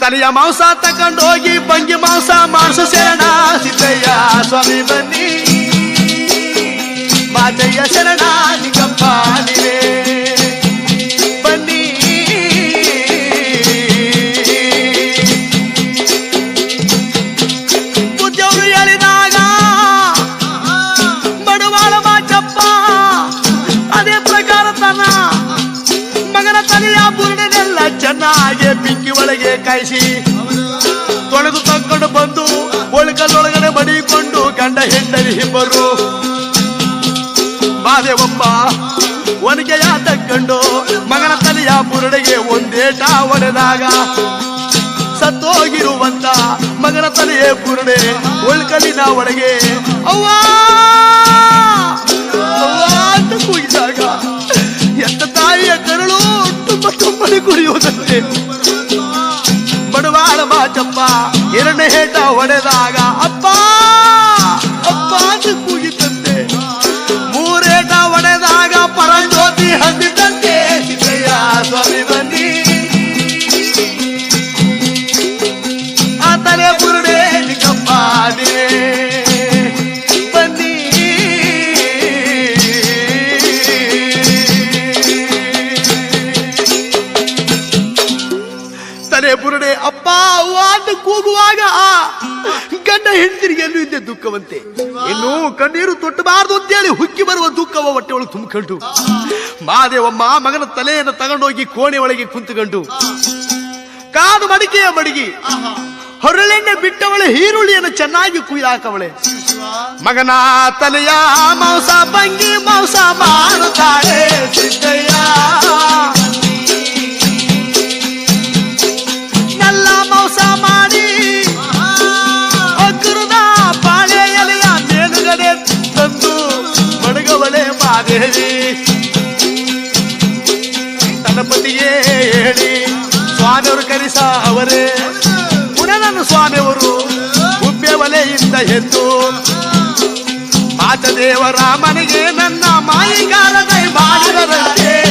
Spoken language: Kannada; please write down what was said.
ತಲೆಯ ಮಾಂಸ ತಕೊಂಡು ಹೋಗಿ ಬಂಗಿ ಮಾಂಸ ಮಾಡಿಸು ಶರಣ ಸಿದ್ದಯ್ಯ ಸ್ವಾಮಿ ಬನ್ನಿ ಮಾಚಯ್ಯ ಶರಣ ನಿಗಪ್ಪ ನೀವೇ ಬನ್ನಿ ಬುದ್ಧಿಯವರು ಹೇಳಿದಾಗ ಬಡವಾಳ ಮಾಚಪ್ಪ ಅದೇ ಪ್ರಕಾರ ತನ್ನ ಮಗನ ತಲೆಯ ಬುರುಡೆನೆಲ್ಲ ಚೆನ್ನಾಗಿ ಪಿಕ್ಕಿ ಒಳಗೆ ಕಾಯಿಸಿ ತೊಳೆದು ತಕ್ಕೊಂಡು ಬಂದು ಒಳಗಲ್ಲೊಳಗಡೆ ಮಡಿಕೊಂಡು ಗಂಡ ಹೆಂಡರಿ ಇಬ್ಬರು. ಮಾದೇವಪ್ಪ ಒನಗೆಯ ತಕ್ಕೊಂಡು ಮಗನ ತಲೆಯ ಬುರುಡೆಗೆ ಒಂದೇಟ ಒಡೆದಾಗ ಸತ್ತೋಗಿರುವಂತ ಮಗನ ತಲೆಯ ಬುರುಡೆ ಒಳ್ಕಲ್ಲಿನ ಒಳಗೆ ಅವ್ವ ಅಂತ ಕೂಗಿದಾಗ ಎಂತ ತಾಯಿಯ ಕರುಳು ತುಂಬ ತುಂಬನೇ ಕುಡಿಯುವುದಂತೆ. ಮಾಚಪ್ಪ ಎರಡನೇ ಹೇಟ ಹೊಡೆದಾಗ ಅಪ್ಪ ಅಪ್ಪ ಕೂಗಿದಂತೆ ಮೂರೇಟ ಹೊಡೆದಾಗ ಪರಂಜ್ಯೋತಿ ಬುರುಡೆ, ಅಪ್ಪ ಅವ್ವ ಅಂತ ಕೂಗುವಾಗ ಆ ಗಂಡ ಹೆಂಡತಿರಿಗೆ ಎಲ್ಲೂ ಇದ್ದೆ ದುಃಖವಂತೆ. ಇನ್ನು ಕಣ್ಣೀರು ತೊಟ್ಟಬಾರದು ಅಂತೇಳಿ ಹುಕ್ಕಿ ಬರುವ ದುಃಖವ ಹೊಟ್ಟೆ ಒಳಗೆ ತುಂಬಿಕೊಂಡು. ಮಾದೇವಮ್ಮ ಮಗನ ತಲೆಯನ್ನು ತಗೊಂಡೋಗಿ ಕೋಣೆ ಒಳಗೆ ಕುಂತುಕೊಂಡು. ಕಾದು ಮಡಿಕೆಯ ಮಡಿಗಿ, ಹೊರಳೆಣ್ಣೆ ಬಿಟ್ಟವಳೆ, ಈರುಳ್ಳಿಯನ್ನು ಚೆನ್ನಾಗಿ ಕುಯ್ದಾಕವಳೆ. ಮಗನ ತಲೆಯ ಮಾಂಸ, ಬಂಗಿ ಮಾಂಸ ಮಾಡುತ್ತಾಳೆ ಸಿದ್ದಯ್ಯ. ಮಾದೇವಿ ತಲಪತಿಯೇ ಹೇಳಿ. ಸ್ವಾಮಿಯವರು ಕರೆಸಾವರೇ ಪುನರನ್ನು ಸ್ವಾಮಿಯವರು ಉಬ್ಬೆ ಒಲೆಯಿಂದ ಎದ್ದು ಆತ ದೇವರಾಮನಿಗೆ ನನ್ನ ಮಾಯಿಗಾಲದೈ ಮಾಡಿದರಂತೆ.